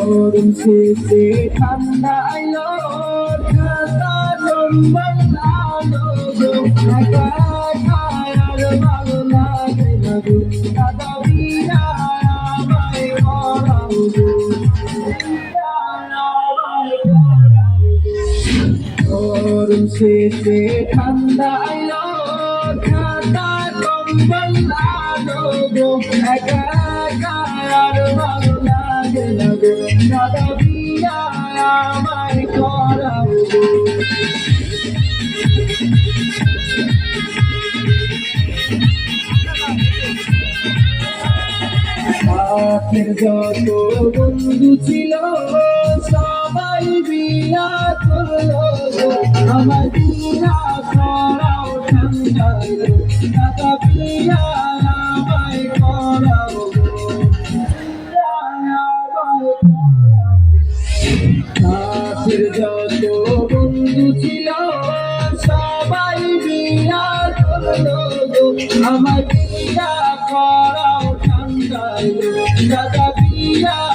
গরম শেষে ঠান্ডা আইলো খাতা নম্বর গো একা একা আর ভালো লাগে না দাদা বিয়া আমায় গো। গরম শেষে ঠান্ডা আইলো খাতা নম্বর একা একা আর ভালো লাগে না গো দাদা বিয়া আমায় করাও সাথের যত বন্ধু ছিল, সবাই বিয়া করল আমার বিয়া করাও যত বন্ধু ছিল সবাই বিয়া করল আমার বিয়া করাও ঠান্ডা দাদা বিয়া